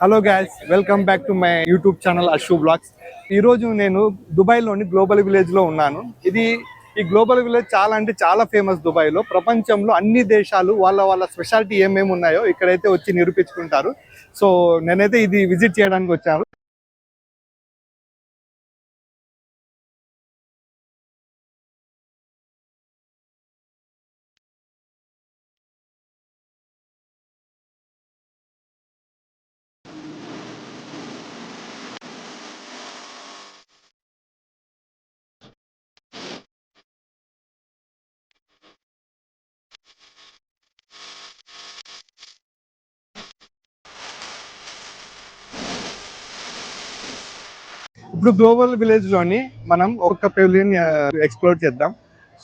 Hello guys welcome back to my YouTube channel Ashu vlogs ఈరోజు నేను దుబాయ్లోని global విలేజ్లో ఉన్నాను. ఇది ఈ గ్లోబల్ విలేజ్ చాలా అంటే చాలా ఫేమస్ దుబాయ్లో. ప్రపంచంలో అన్ని దేశాలు వాళ్ళ వాళ్ళ స్పెషాలిటీ ఏమేమి ఉన్నాయో ఇక్కడైతే వచ్చి నిరూపించుకుంటారు. సో నేనైతే ఇది విజిట్ చేయడానికి వచ్చాను. ఇప్పుడు గ్లోబల్ విలేజ్లోని మనం ఒక్క పెవిలియన్ ఎక్స్ప్లోర్ చేద్దాం.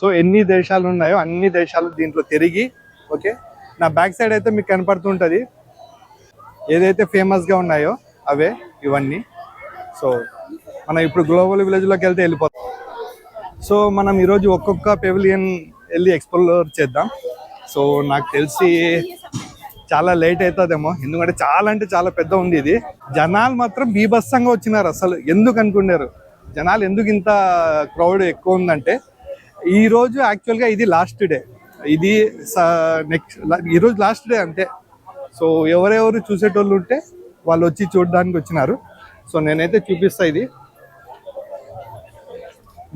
సో ఎన్ని దేశాలు ఉన్నాయో అన్ని దేశాలు దీంట్లో తిరిగి ఓకే? నా బ్యాక్ సైడ్ అయితే మీకు కనపడుతుంటుంది. ఏదైతే ఫేమస్గా ఉన్నాయో అవే ఇవన్నీ. సో మనం ఇప్పుడు గ్లోబల్ విలేజ్లోకి వెళ్తే వెళ్ళిపోతాం. సో మనం ఈరోజు ఒక్కొక్క పెవిలియన్ వెళ్ళి ఎక్స్ప్లోర్ చేద్దాం. సో నాకు తెలిసి చాలా లేట్ అవుతుందేమో. ఎందుకంటే చాలా అంటే చాలా పెద్ద ఉంది ఇది. జనాలు మాత్రం బీభత్సంగా వచ్చినారు అసలు. ఎందుకు అనుకున్నారు? జనాలు ఎందుకు ఇంత క్రౌడ్ ఎక్కువ ఉందంటే ఈరోజు యాక్చువల్గా ఇది లాస్ట్ డే ఇది నెక్స్ట్ ఈరోజు లాస్ట్ డే అంతే. సో ఎవరెవరు చూసేటోళ్ళు ఉంటే వాళ్ళు వచ్చి చూడడానికి వచ్చినారు. సో నేనైతే చూపిస్తా ఇది.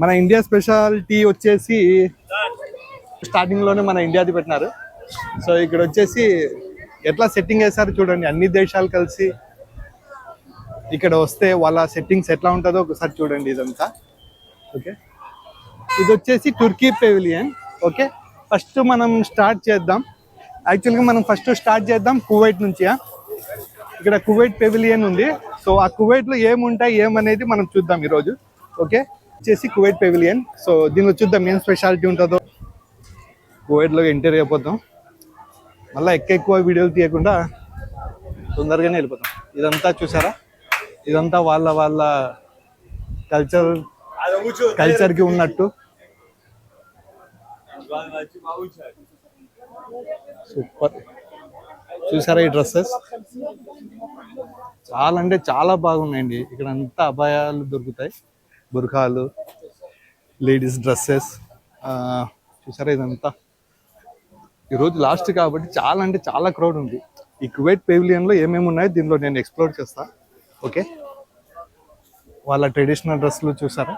మన ఇండియా స్పెషాలిటీ వచ్చేసి స్టార్టింగ్లోనే మన ఇండియాది పెట్టినారు. సో ఇక్కడ వచ్చేసి ఎట్లా సెట్టింగ్ వేశారు చూడండి అన్ని దేశాలు కలిసి. ఇక్కడ వస్తే వాళ్ళ సెట్టింగ్స్ ఎట్లా ఉంటుందో ఒకసారి చూడండి ఇదంతా. ఓకే ఇది వచ్చేసి టుర్కీ పెవిలియన్ ఓకే ఫస్ట్ మనం స్టార్ట్ చేద్దాం. యాక్చువల్గా మనం ఫస్ట్ స్టార్ట్ చేద్దాం కువైట్ నుంచి ఇక్కడ కువైట్ పెవిలియన్ ఉంది. సో ఆ కువైట్లో ఏముంటాయి ఏమనేది మనం చూద్దాం ఈరోజు. ఓకే వచ్చేసి కువైట్ పెవిలియన్ సో దీనిలో చూద్దాం ఏం స్పెషాలిటీ ఉంటుందో. కువైట్లో ఎంటర్ అయిపోతాం. మళ్ళీ ఎక్కువ వీడియోలు తీయకుండా తొందరగానే వెళ్ళిపోతాం. ఇదంతా చూసారా? ఇదంతా వాళ్ళ వాళ్ళ కల్చర్ కల్చర్కి ఉన్నట్టు. సూపర్ చూసారా ఈ డ్రెస్సెస్? చాలా అంటే చాలా బాగున్నాయండి. ఇక్కడ అంతా అభయాలు దొరుకుతాయి. బుర్ఖాలు లేడీస్ డ్రెస్సెస్. చూసారా ఇదంతా? ఈరోజు లాస్ట్ కాబట్టి చాలా అంటే చాలా క్రౌడ్ ఉంది. ఈ కువైట్ పెవిలియన్లో ఏమేమి ఉన్నాయో దీనిలో నేను ఎక్స్ప్లోర్ చేస్తా. ఓకే వాళ్ళ ట్రెడిషనల్ డ్రెస్సులు చూసారా?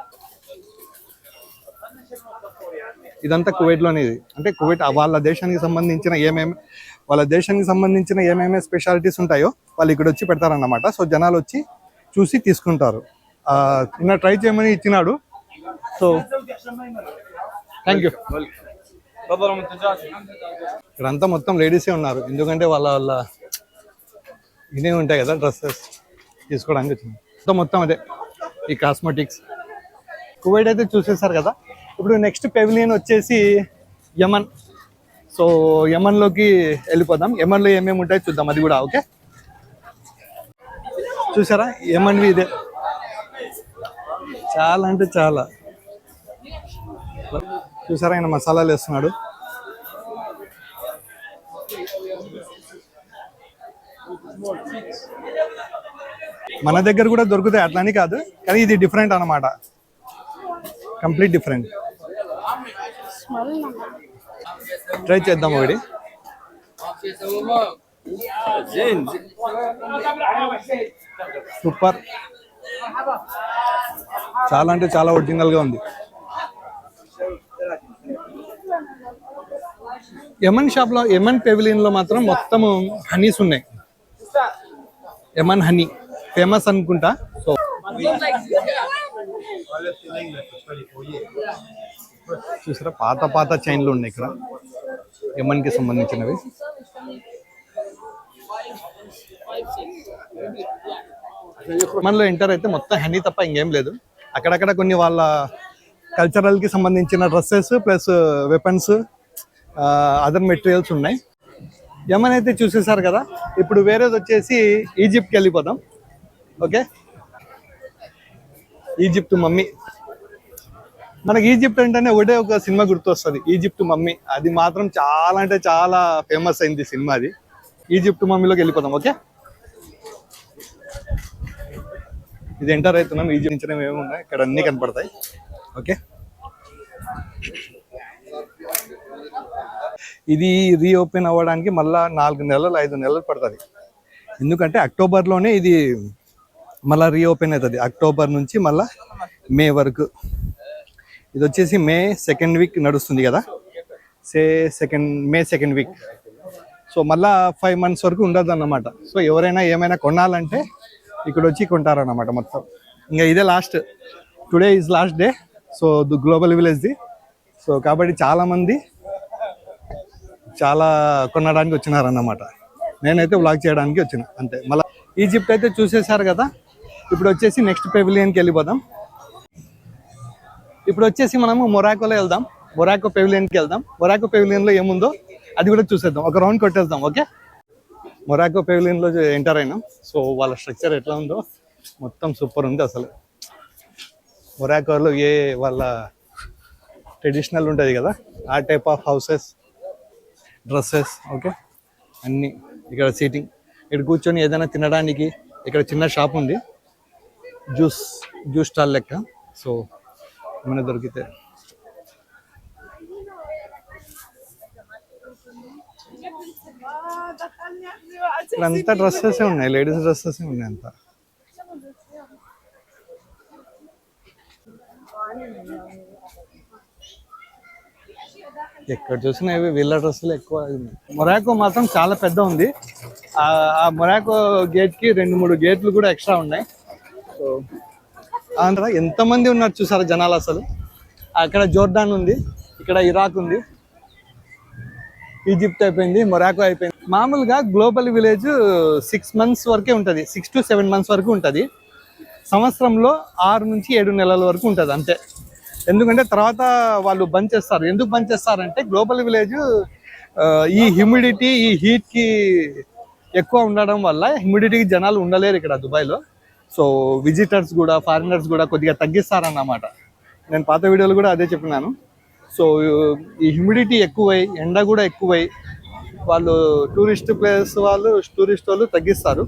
ఇదంతా కువైట్లోనే ఇది. అంటే కువైట్ వాళ్ళ దేశానికి సంబంధించిన ఏమేమి వాళ్ళ దేశానికి సంబంధించిన ఏమేమి స్పెషాలిటీస్ ఉంటాయో వాళ్ళు ఇక్కడ వచ్చి పెడతారన్నమాట. సో జనాలు వచ్చి చూసి తీసుకుంటారు. నిన్న ట్రై చేయమని ఇచ్చినాడు. సో థ్యాంక్ యూ ఇక్కడంతా మొత్తం లేడీసే ఉన్నారు. ఎందుకంటే వాళ్ళ వాళ్ళ ఇదే ఉంటాయి కదా డ్రెస్సెస్ తీసుకోవడానికి వచ్చింది. మొత్తం మొత్తం అదే ఈ కాస్మెటిక్స్ కువైట్ అయితే చూసేసారు కదా. ఇప్పుడు నెక్స్ట్ పెవిలియన్ వచ్చేసి యమన్. సో యమన్లోకి వెళ్ళిపోదాం. యమన్లో ఏమేమి ఉంటాయో చూద్దాం. అది కూడా ఓకే? చూసారా? యమన్వి ఇదే. చాలా అంటే చాలా. చూసారా ఆయన మసాలాలు వేస్తున్నాడు. మన దగ్గర కూడా దొరుకుతాయి అట్లని కాదు కానీ ఇది డిఫరెంట్ అన్నమాట. కంప్లీట్ డిఫరెంట్ ట్రై చేద్దాం ఒకటి. సూపర్ చాలా అంటే చాలా ఒరిజినల్గా ఉంది. యమన్ షాప్లో యమన్ పెవిలియన్లో మాత్రం మొత్తం హనీస్ ఉన్నాయి. యమన్ హనీ ఫేమస్ అనుకుంటా. సో చూసారా? పాత పాత చైన్లు ఉన్నాయి ఇక్కడ. యమన్కి సంబంధించినవి. మనలో ఎంటర్ అయితే మొత్తం హనీ తప్ప ఇంకేం లేదు. అక్కడక్కడ కొన్ని వాళ్ళ కల్చరల్కి సంబంధించిన dresses plus weapons other materials ఉన్నాయి. యమన్ అయితే చూసేసారు కదా? ఇప్పుడు వేరేది వచ్చేసి ఈజిప్ట్కి వెళ్ళిపోదాం. Okay Egypt mummy. మనకి ఈజిప్ట్ అంటేనే ఒకటే ఒక సినిమా గుర్తొస్తుంది. Egypt mummy. అది మాత్రం చాలా అంటే చాలా ఫేమస్ అయింది సినిమా అది. ఈజిప్ట్ మమ్మీలోకి వెళ్ళిపోదాం ఓకే ఇది ఎంటర్ అవుతున్నాం. ఈజిప్ట్ నుంచి ఏమి ఉన్నాయి ఇక్కడ అన్నీ కనపడతాయి. ఓకే ఇది రీఓపెన్ అవ్వడానికి మళ్ళా నాలుగు నెలలు ఐదు నెలలు పడుతుంది. ఎందుకంటే అక్టోబర్లోనే ఇది మళ్ళీ రీఓపెన్ అవుతుంది. అక్టోబర్ నుంచి మళ్ళా మే వరకు. ఇది వచ్చేసి మే సెకండ్ వీక్ నడుస్తుంది కదా? Say second May second week so మళ్ళా ఫైవ్ మంత్స్ వరకు ఉండదు అన్నమాట సో ఎవరైనా ఏమైనా కొనాలంటే ఇక్కడ వచ్చి కొంటారన్నమాట మొత్తం. ఇంకా ఇదే last today is last day so the global విలేజ్ది so కాబట్టి చాలామంది చాలా కొనడానికి వచ్చినారన్నమాట. నేనైతే వ్లాగ్ చేయడానికి వచ్చిన అంతే. మళ్ళీ ఈజిప్ట్ అయితే చూసేశారు కదా? ఇప్పుడు వచ్చేసి నెక్స్ట్ పెవిలియన్కి వెళ్ళిపోదాం. ఇప్పుడు వచ్చేసి మనము మొరాకోలో వెళ్దాం. మొరాకో పెవిలియన్కి వెళ్దాం. మొరాకో పెవిలియన్లో ఏముందో అది కూడా చూసేద్దాం. ఒక రౌండ్ కొట్టేద్దాం ఓకే? మొరాకో పెవిలియన్లో ఎంటర్ అయినాం. సో వాళ్ళ స్ట్రక్చర్ ఎట్లా ఉందో మొత్తం సూపర్ ఉంది అసలు. మొరాకోలో ఏ వాళ్ళ ట్రెడిషనల్ ఉంటుంది కదా? ఆ type of houses dresses okay? అన్నీ ఇక్కడ సీటింగ్. ఇక్కడ కూర్చొని ఏదైనా తినడానికి ఇక్కడ చిన్న షాప్ ఉంది. జ్యూస్ జ్యూస్ స్టాల్ లెక్క. సో ఏమైనా దొరికితే. అంతా డ్రెస్సెస్ ఉన్నాయి. లేడీస్ డ్రెస్సెస్ ఉన్నాయి అంతా. ఎక్కడ చూసినా ఇవి వీళ్ళ డ్రెస్సులు ఎక్కువ. మొరాకో మాత్రం చాలా పెద్ద ఉంది. ఆ మొరాకో గేట్కి రెండు మూడు గేట్లు కూడా ఎక్స్ట్రా ఉన్నాయి. సో ఆంధ్ర ఎంతమంది ఉన్నారు చూసారా జనాలు అసలు? అక్కడ జోర్డాన్ ఉంది ఇక్కడ ఇరాక్ ఉంది. ఈజిప్ట్ అయిపోయింది మొరాకో అయిపోయింది. మామూలుగా గ్లోబల్ విలేజ్ సిక్స్ మంత్స్ వరకే ఉంటుంది. సిక్స్ టు సెవెన్ మంత్స్ వరకు ఉంటుంది. సంవత్సరంలో ఆరు నుంచి ఏడు నెలల వరకు ఉంటుంది అంతే. ఎందుకంటే తర్వాత వాళ్ళు బంద్ చేస్తారు. ఎందుకు బంద్ చేస్తారంటే గ్లోబల్ విలేజ్ ఈ హ్యూమిడిటీ ఈ హీట్కి ఎక్కువ ఉండడం వల్ల హ్యూమిడిటీకి జనాలు ఉండలేరు ఇక్కడ దుబాయ్లో. సో విజిటర్స్ కూడా ఫారినర్స్ కూడా కొద్దిగా తగ్గిస్తారన్నమాట. నేను పాత వీడియోలు కూడా అదే చెప్పినాను. సో ఈ హ్యూమిడిటీ ఎక్కువై ఎండ కూడా ఎక్కువై వాళ్ళు టూరిస్ట్ ప్లేస్ వాళ్ళు టూరిస్ట్ వాళ్ళు తగ్గిస్తారు.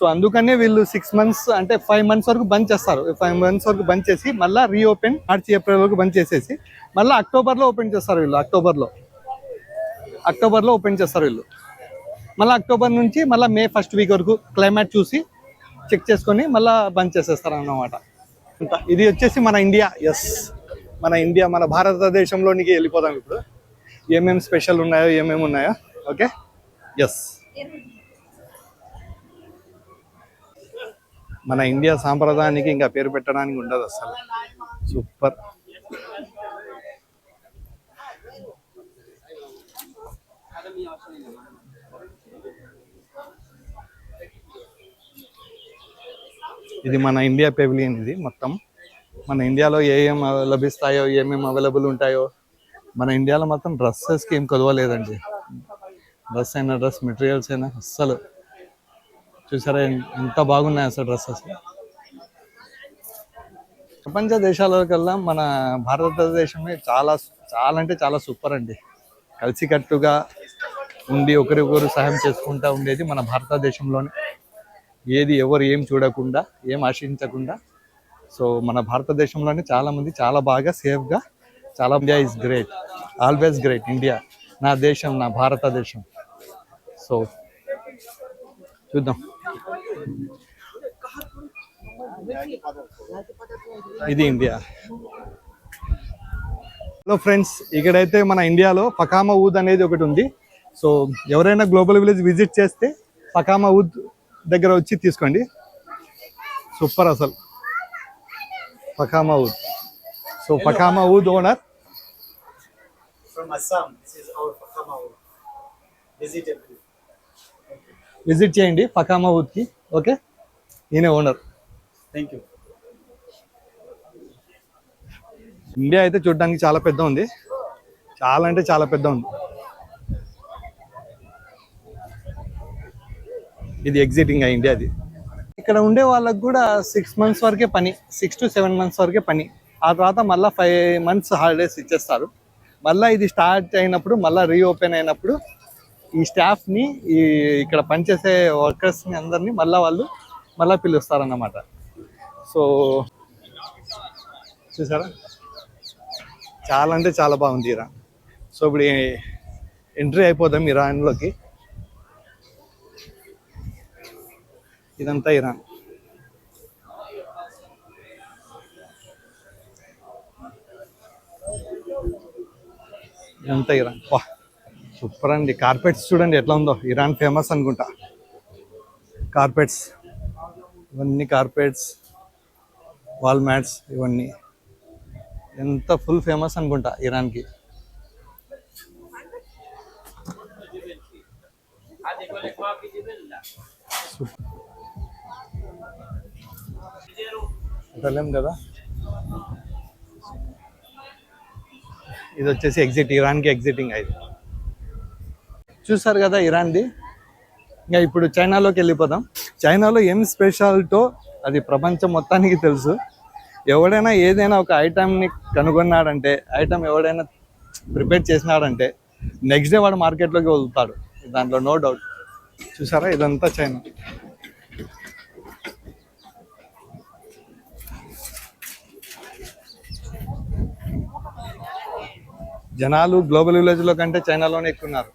సో అందుకనే వీళ్ళు సిక్స్ మంత్స్ అంటే ఫైవ్ మంత్స్ వరకు బంద్ చేస్తారు. ఫైవ్ మంత్స్ వరకు బంద్ చేసి మళ్ళీ రీఓపెన్ మార్చి ఏప్రిల్ వరకు బంద్ చేసేసి మళ్ళీ అక్టోబర్లో ఓపెన్ చేస్తారు వీళ్ళు అక్టోబర్లో. అక్టోబర్లో ఓపెన్ చేస్తారు వీళ్ళు. మళ్ళీ అక్టోబర్ నుంచి మళ్ళీ మే ఫస్ట్ వీక్ వరకు క్లైమేట్ చూసి చెక్ చేసుకొని మళ్ళీ బంద్ చేసేస్తారు అన్నమాట ఇంకా ఇది వచ్చేసి మన ఇండియా. ఎస్ మన ఇండియా మన భారతదేశంలోనికి వెళ్ళిపోదాం ఇప్పుడు. ఏమేమి స్పెషల్ ఉన్నాయో ఏమేమి ఉన్నాయో. ఓకే ఎస్ మన ఇండియా సాంప్రదాయానికి ఇంకా పేరు పెట్టడానికి ఉండదు అసలు. సూపర్. ఇది మన ఇండియా పెవిలియన్ ఇది మొత్తం. మన ఇండియాలో ఏ ఏం లభిస్తాయో ఏమేమి అవైలబుల్ ఉంటాయో మన ఇండియాలో మొత్తం డ్రెస్సెస్కి ఏం కొలవలేదండి. డ్రెస్ అయినా డ్రెస్ మెటీరియల్స్ అయినా అస్సలు. చూసారా? ఎంత బాగున్నాయి అసలు డ్రెస్సెస్. ప్రపంచ దేశాల కల్లా మన భారతదేశమే చాలా చాలా అంటే చాలా సూపర్ అండి. కలిసికట్టుగా ఉండి ఒకరికొకరు సహాయం చేసుకుంటా ఉండేది మన భారతదేశంలోనే. ఏది ఎవరు ఏం చూడకుండా ఏం ఆశించకుండా. సో మన భారతదేశంలోనే చాలామంది చాలా బాగా సేఫ్గా చాలా India is great always great India నా దేశం నా భారతదేశం. సో చూద్దాం. ఇది ఇండియా హలో ఫ్రెండ్స్ ఇక్కడైతే మన ఇండియాలో పకామా ఊద్ అనేది ఒకటి ఉంది. సో ఎవరైనా గ్లోబల్ విలేజ్ విజిట్ చేస్తే పకామా ఊద్ దగ్గర వచ్చి తీసుకోండి. సూపర్ అసలు. పకామా ఊద్ సో పకామా ఊద్ ఓనర్. విజిట్ చేయండి పకామా ఊద్కి ఓకే? ఈయన ఓనర్ Thank you. ఇండియా అయితే చూడడానికి చాలా పెద్ద ఉంది. చాలా అంటే చాలా పెద్ద ఉంది. ఇది ఎగ్జిటింగ్ ఇండియాది ఇక్కడ ఉండే వాళ్ళకి కూడా సిక్స్ మంత్స్ వరకే పని సిక్స్ టు సెవెన్ మంత్స్ వరకే పని. ఆ తర్వాత మళ్ళీ ఫైవ్ మంత్స్ హాలిడేస్ ఇచ్చేస్తారు. మళ్ళీ ఇది స్టార్ట్ అయినప్పుడు మళ్ళీ రీఓపెన్ అయినప్పుడు ఈ స్టాఫ్ని ఈ ఇక్కడ పనిచేసే వర్కర్స్ని అందరినీ మళ్ళీ వాళ్ళు మళ్ళీ పిలుస్తారన్నమాట. సో చూసారా? చాలా అంటే చాలా బాగుంది ఇరా. సో ఇప్పుడు ఎంట్రీ అయిపోదాం ఇరాన్లోకి ఇదంతా ఇరాన్ ఇదంతా ఇరాన్ వా సూపర్ అండి. కార్పెట్స్ చూడండి ఎట్లా ఉందో. ఇరాన్ ఫేమస్ అనుకుంటా. కార్పెట్స్ ఇవన్నీ కార్పెట్స్ వాల్ మ్యాట్స్ ఇవన్నీ. ఎంత ఫుల్ ఫేమస్ అనుకుంటా ఇరాన్కి. వెళ్ళాం కదా. ఇది వచ్చేసి ఎగ్జిట్ ఇరాన్కి ఎగ్జిటింగ్ అయితే చూసారు కదా ఇరాన్ది? ఇంకా ఇప్పుడు చైనాలోకి వెళ్ళిపోదాం. చైనాలో ఏం స్పెషాలిటో అది ప్రపంచం మొత్తానికి తెలుసు. ఎవడైనా ఏదైనా ఒక ఐటమ్ని కనుగొన్నాడంటే ఐటమ్ ఎవడైనా ప్రిపేర్ చేసినాడంటే నెక్స్ట్ డే వాడు మార్కెట్లోకి వదులుతాడు దాంట్లో నో డౌట్. చూసారా? ఇదంతా చైనా. జనాలు గ్లోబల్ విలేజ్లో కంటే చైనాలోనే ఎక్కువ ఉన్నారు.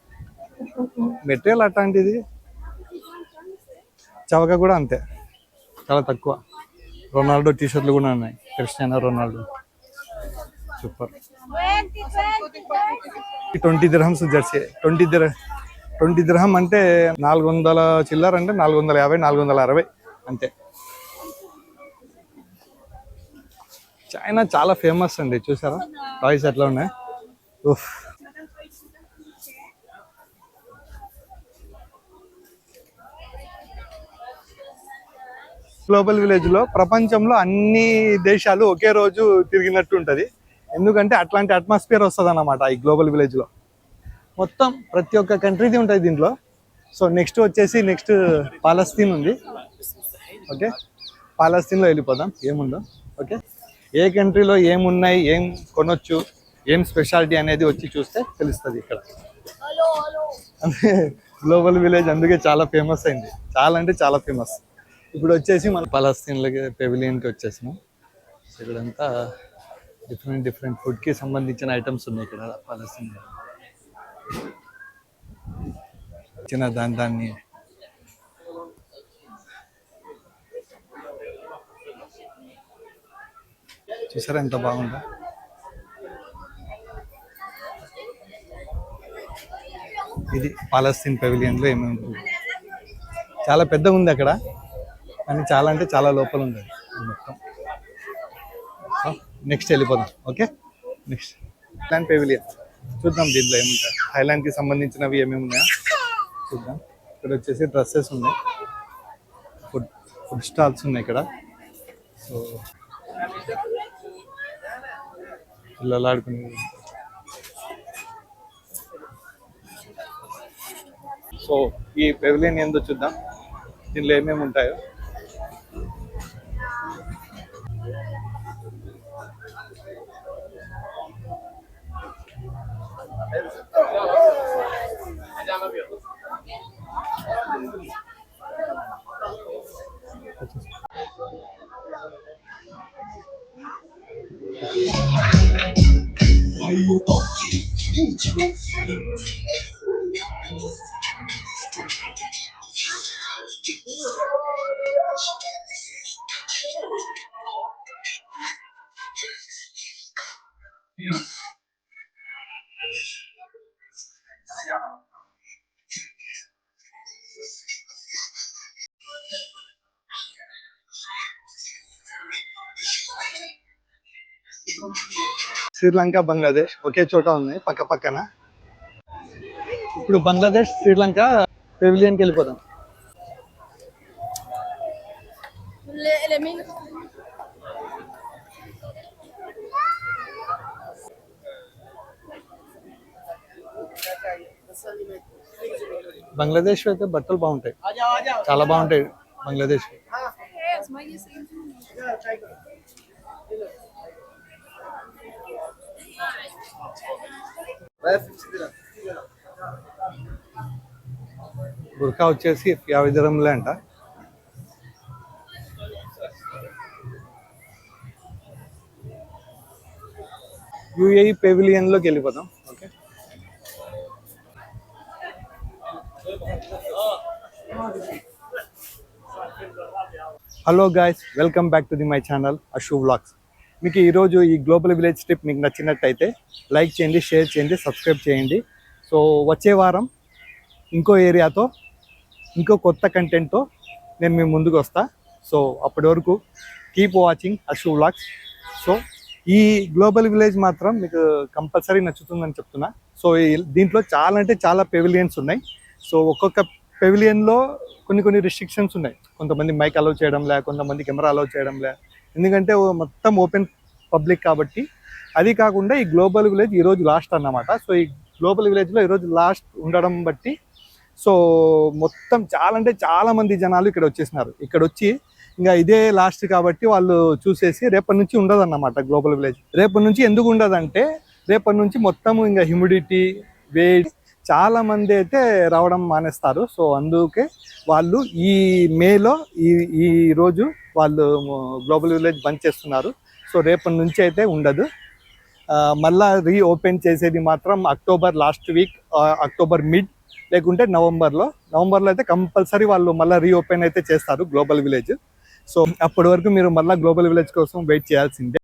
మెటీరియల్ అట్లాంటిది? చవక కూడా అంతే. చాలా తక్కువ. రొనాల్డో టీ షర్ట్లు కూడా ఉన్నాయి. Cristiano Ronaldo. Super. Twenty dirhams jersey. Twenty దిర twenty dirham అంటే నాలుగు వందల చిల్లర అంటే నాలుగు వందల యాభై నాలుగు వందల అరవై. అంతే. చైనా చాలా ఫేమస్ అండి. చూసారా? టాయ్స్ ఎట్లా ఉన్నాయి? ఉఫ్. గ్లోబల్ విలేజ్లో ప్రపంచంలో అన్ని దేశాలు ఒకే రోజు తిరిగినట్టు ఉంటది. ఎందుకంటే అట్లాంటి అట్మాస్ఫియర్ వస్తుంది అన్నమాట ఈ గ్లోబల్ విలేజ్లో. మొత్తం ప్రతి ఒక్క కంట్రీది ఉంటుంది దీంట్లో. సో నెక్స్ట్ వచ్చేసి నెక్స్ట్ పాలస్తీన్ ఉంది. ఓకే పాలస్తీన్లో వెళ్ళిపోదాం. ఏముందో? ఓకే ఏ కంట్రీలో ఏమున్నాయి ఏం కొనొచ్చు ఏం స్పెషాలిటీ అనేది వచ్చి చూస్తే తెలుస్తుంది ఇక్కడ. గ్లోబల్ విలేజ్ అందుకే చాలా ఫేమస్ అయింది. చాలా అంటే చాలా ఫేమస్ ఇప్పుడు వచ్చేసి మన పలస్తీన్లకి పెవిలియన్కి వచ్చేసినాం. ఇక్కడంతా డిఫరెంట్ డిఫరెంట్ ఫుడ్కి సంబంధించిన ఐటమ్స్ ఉన్నాయి ఇక్కడ పలస్తీన్ చిన్న దాని దాన్ని చూసారా ఎంత బాగుందా? ఇది పాలస్తీన్ పెవిలియన్లో ఏమేమి? చాలా పెద్దగా ఉంది అక్కడ. కానీ చాలా అంటే చాలా లోపల ఉంది మొత్తం. సో నెక్స్ట్ వెళ్ళిపోదాం ఓకే నెక్స్ట్ థైలాండ్ పెవిలియన్ చూద్దాం దీంట్లో ఏముంటాయి. థైలాండ్కి సంబంధించినవి ఏమేమి ఉన్నాయో? చూద్దాం. ఇక్కడ వచ్చేసి డ్రెస్సెస్ ఉన్నాయి. ఫుడ్ ఫుడ్ స్టాల్స్ ఉన్నాయి ఇక్కడ. సో పిల్లలు ఆడుకునే సో ఈ పెవిలియన్ ఏందో చూద్దాం. దీనిలో ఏమేమి ఉంటాయో. 아유, 어, శ్రీలంక బంగ్లాదేశ్ ఒకే చోట ఉన్నాయి పక్క పక్కన. ఇప్పుడు బంగ్లాదేశ్ శ్రీలంక పెవిలియన్కి వెళ్ళిపోతాం బంగ్లాదేశ్ అయితే బట్టలు బాగుంటాయి. చాలా బాగుంటాయి బంగ్లాదేశ్. బుర్కా వచ్చేసి యాభై ధరంలే అంట. యూఏఈ పెవిలియన్లోకి వెళ్ళిపోతాం hello guys welcome back to the my channel Ashu vlogs. మీకు ఈరోజు ఈ గ్లోబల్ విలేజ్ ట్రిప్ మీకు నచ్చినట్టయితే లైక్ చేయండి షేర్ చేయండి సబ్స్క్రైబ్ చేయండి. సో వచ్చే వారం ఇంకో ఏరియాతో ఇంకో కొత్త కంటెంట్తో నేను మీ ముందుకు వస్తా. సో అప్పటి వరకు keep watching Ashu vlogs. So ఈ గ్లోబల్ విలేజ్ మాత్రం మీకు కంపల్సరీ నచ్చుతుందని చెప్తున్నా. సో ఈ- దీంట్లో చాలా అంటే చాలా పెవిలియన్స్ ఉన్నాయి. సో ఒక్కొక్క పెవిలియన్లో కొన్ని కొన్ని రిస్ట్రిక్షన్స్ ఉన్నాయి. కొంతమంది మైక్ అలౌ చేయడం లే కొంతమంది కెమెరా అలౌ చేయడం లే. ఎందుకంటే మొత్తం ఓపెన్ పబ్లిక్ కాబట్టి అది కాకుండా ఈ గ్లోబల్ విలేజ్ ఈరోజు లాస్ట్ అన్నమాట. సో ఈ గ్లోబల్ విలేజ్లో ఈరోజు లాస్ట్ ఉండడం బట్టి సో మొత్తం చాలా అంటే చాలా మంది జనాలు ఇక్కడ వచ్చేసినారు. ఇక్కడ వచ్చి ఇంకా ఇదే లాస్ట్ కాబట్టి వాళ్ళు చూసేసి రేపటి నుంచి ఉండదన్నమాట గ్లోబల్ విలేజ్ రేపటి నుంచి ఎందుకు ఉండదంటే రేపటి నుంచి మొత్తం ఇంకా హ్యూమిడిటీ వేడి చాలా మంది అయితే రావడం మానేస్తారు. సో అందుకే వాళ్ళు ఈ మేలో ఈ ఈ రోజు వాళ్ళు గ్లోబల్ విలేజ్ బంద్ చేస్తున్నారు. సో రేపటి నుంచి అయితే ఉండదు. మళ్ళా రీ ఓపెన్ చేసేది మాత్రం October last week October mid లేకుంటే నవంబర్లో. నవంబర్లో అయితే కంపల్సరీ వాళ్ళు మళ్ళీ రీఓపెన్ అయితే చేస్తారు గ్లోబల్ విలేజ్. సో అప్పటి వరకు మీరు మళ్ళీ గ్లోబల్ విలేజ్ కోసం వెయిట్ చేయాల్సిందే.